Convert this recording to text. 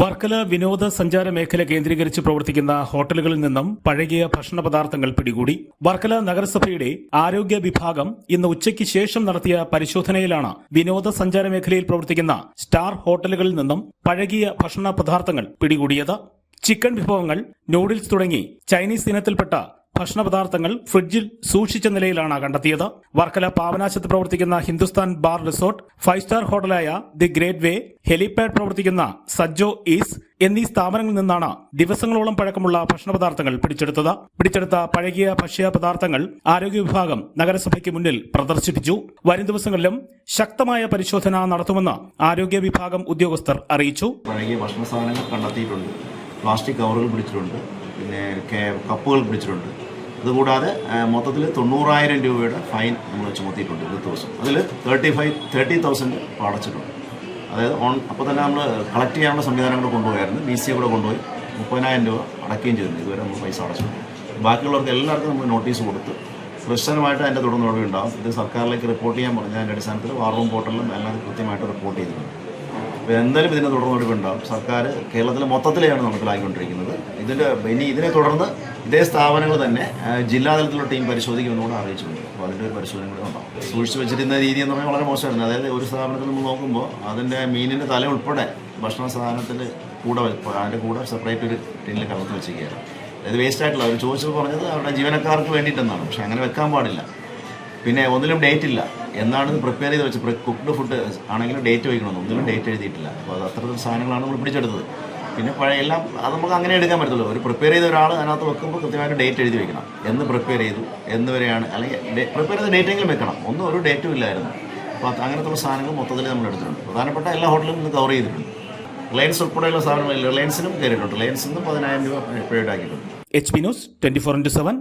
വർക്കല വിനോദസഞ്ചാര മേഖല കേന്ദ്രീകരിച്ച് പ്രവർത്തിക്കുന്ന ഹോട്ടലുകളിൽ നിന്നും പഴകിയ ഭക്ഷണ പദാർത്ഥങ്ങൾ പിടികൂടി. വർക്കല നഗരസഭയുടെ ആരോഗ്യ വിഭാഗം ഇന്ന് ഉച്ചയ്ക്ക് ശേഷം നടത്തിയ പരിശോധനയിലാണ് വിനോദസഞ്ചാര മേഖലയിൽ പ്രവർത്തിക്കുന്ന സ്റ്റാർ ഹോട്ടലുകളിൽ നിന്നും പഴകിയ ഭക്ഷണ പദാർത്ഥങ്ങൾ പിടികൂടിയത്. ചിക്കൻ വിഭവങ്ങൾ നൂഡിൽസ് തുടങ്ങി ചൈനീസ് ഇനത്തിൽപ്പെട്ട ഭക്ഷണ പദാർത്ഥങ്ങൾ ഫ്രിഡ്ജിൽ സൂക്ഷിച്ച നിലയിലാണ് കണ്ടെത്തിയത്. വർക്കല പാവനാശത്ത് പ്രവർത്തിക്കുന്ന Hindustan bar resort five star ഹോട്ടലായ the great way helipad പ്രവർത്തിക്കുന്ന സജ്ജോ ഈസ് എന്നീ സ്ഥാപനങ്ങളിൽ നിന്നാണ് ദിവസങ്ങളോളം പഴക്കമുള്ള ഭക്ഷണ പദാർത്ഥങ്ങൾ പിടിച്ചെടുത്തത്. പിടിച്ചെടുത്ത പഴകിയ ഭക്ഷ്യ പദാർത്ഥങ്ങൾ ആരോഗ്യ വിഭാഗം നഗരസഭയ്ക്ക് മുന്നിൽ പ്രദർശിപ്പിച്ചു. വരും ദിവസങ്ങളിലും ശക്തമായ പരിശോധന നടത്തുമെന്ന് ആരോഗ്യ വിഭാഗം ഉദ്യോഗസ്ഥർ അറിയിച്ചു. പഴകിയ ഭക്ഷണ സാധനങ്ങൾ കണ്ടെത്തിയിട്ടുണ്ട്. പ്ലാസ്റ്റിക് കവറുകൾ പിടിച്ചിട്ടുണ്ട്. പിന്നെ കപ്പുകൾ പിടിച്ചിട്ടുണ്ട്. അതുകൂടാതെ മൊത്തത്തിൽ തൊണ്ണൂറായിരം രൂപയുടെ ഫൈൻ നമ്മൾ ചുമത്തിയിട്ടുണ്ട് ഇന്നത്തെ ദിവസം. അതിൽ തേർട്ടി ഫൈവ് തേർട്ടി തൗസൻഡ് അടച്ചിട്ടുണ്ട് അതായത് ഓൺ അപ്പോൾ തന്നെ നമ്മൾ കളക്ട് ചെയ്യാനുള്ള സംവിധാനങ്ങൾ കൊണ്ടുപോയായിരുന്നു. ബി സി കൂടെ കൊണ്ടുപോയി മുപ്പതിനായിരം രൂപ അടക്കുകയും ചെയ്തിട്ടുണ്ട് ഇതുവരെ നമ്മൾ പൈസ അടച്ചിട്ടുണ്ട്. ബാക്കിയുള്ളവർക്ക് എല്ലാവർക്കും നമ്മൾ നോട്ടീസ് കൊടുത്ത് പ്രശ്നമായിട്ട് അതിന്റെ തുടർന്ന് ഉണ്ടാവും. ഇത് സർക്കാരിലേക്ക് റിപ്പോർട്ട് ചെയ്യാൻ പറഞ്ഞ അതിന്റെ അടിസ്ഥാനത്തിൽ വാർ റൂം പോർട്ടലിലും എല്ലാം കൃത്യമായിട്ട് റിപ്പോർട്ട് ചെയ്തിട്ടുണ്ട്. എന്തായാലും ഇതിനെ തുടർന്ന് നടപടിയുണ്ടാവും സർക്കാർ കേരളത്തിൽ മൊത്തത്തിലെയാണ് നടപ്പിലാക്കിക്കൊണ്ടിരിക്കുന്നത് ഇതിന്റെ ഇനി ഇതിനെ തുടർന്ന് ഇതേ സ്ഥാപനങ്ങൾ തന്നെ ജില്ലാതലത്തിലുള്ള ടീം പരിശോധിക്കുമെന്ന് കൂടെ അറിയിച്ചിട്ടുണ്ട്. അപ്പോൾ അതിന്റെ ഒരു പരിശോധന കൂടെ ഉണ്ടാവും. സൂക്ഷിച്ച് വെച്ചിരുന്ന രീതി എന്ന് പറഞ്ഞാൽ വളരെ മോശമായിരുന്നു. അതായത് ഒരു സ്ഥാപനത്തിൽ നമ്മൾ നോക്കുമ്പോൾ അതിന്റെ മീനിന്റെ തല ഉൾപ്പെടെ ഭക്ഷണ സാധനത്തിൽ കൂടെ അതിന്റെ കൂടെ സെപ്പറേറ്റ് ഒരു ടീനിൽ കലർത്ത് വെച്ചിരിക്കുകയാണ്. അതായത് വേസ്റ്റ് ആയിട്ടുള്ള അവർ ചോദിച്ചത് പറഞ്ഞത് അവരുടെ ജീവനക്കാർക്ക് വേണ്ടിയിട്ടെന്നാണ്. പക്ഷേ അങ്ങനെ വെക്കാൻ പാടില്ല. പിന്നെ ഒന്നിലും ഡേറ്റ് ഇല്ല. എന്നാണ് പ്രിപ്പയർ ചെയ്ത് വെച്ച് കുക്ക്ഡ് ഫുഡ് ആണെങ്കിലും ഡേറ്റ് വയ്ക്കണം ഒന്നിലും ഡേറ്റ് എഴുതിയിട്ടില്ല. അപ്പോൾ അത് അത്തരത്തിൽ സാധനങ്ങളാണ് നമ്മൾ പിടിച്ചെടുത്തത്. പിന്നെ പഴയ എല്ലാം അത് നമുക്ക് അങ്ങനെ എടുക്കാൻ പറ്റത്തുള്ളൂ ഒരു പ്രിപ്പയർ ചെയ്ത ഒരാൾ അതിനകത്ത് വെക്കുമ്പോൾ കൃത്യമായിട്ട് ഡേറ്റ് എഴുതി വെക്കണം. എന്ന് പ്രിപ്പയർ ചെയ്തു. എന്ന് വരെയാണ്. അല്ലെങ്കിൽ പ്രിപ്പയർ ചെയ്ത ഡേറ്റെങ്കിലും വെക്കണം. ഒന്നും ഒരു ഡേറ്റും ഇല്ലായിരുന്നു. അപ്പോൾ അങ്ങനത്തുള്ള സാധനങ്ങൾ മൊത്തത്തിൽ നമ്മൾ എടുത്തിട്ടുണ്ട്. പ്രധാനപ്പെട്ട എല്ലാ ഹോട്ടലും ഇന്ന് കവർ ചെയ്തിട്ടുണ്ട്. റിലയൻസ് ഉൾപ്പെടെയുള്ള സാധനങ്ങൾ റിലയൻസിനും കയറിയിട്ടുണ്ട്. റിലയൻസിൽ നിന്നും പതിനായിരം രൂപ പേയ്ഡ് ആക്കിയിട്ടുണ്ട്. H P news twenty four into seven